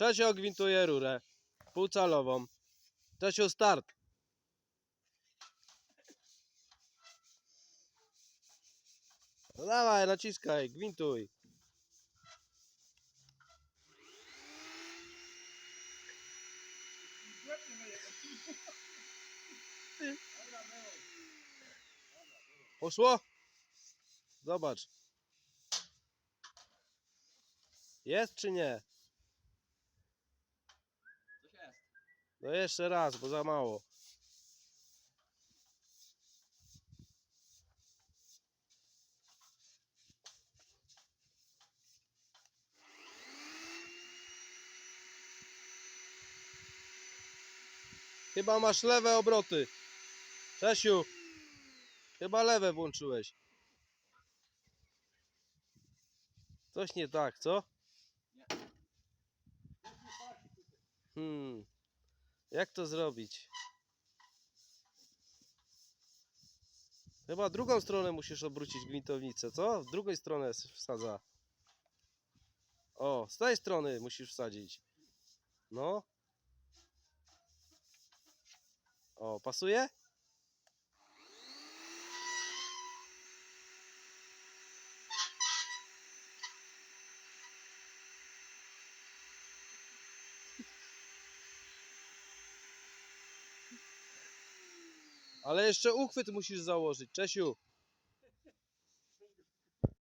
Czesio gwintuje rurę. Półcalową. Czesio start. No dawaj, naciskaj, gwintuj. Poszło? Zobacz. Jest czy nie? Coś jest. No jeszcze raz, bo za mało. Chyba masz lewe obroty. Czesiu, chyba lewe włączyłeś. Coś nie tak, co? Hmm. Jak to zrobić? Chyba drugą stronę musisz obrócić gwintownicę, co? W drugą stronę wsadza. O, z tej strony musisz wsadzić. No. O, pasuje? Ale jeszcze uchwyt musisz założyć, Czesiu.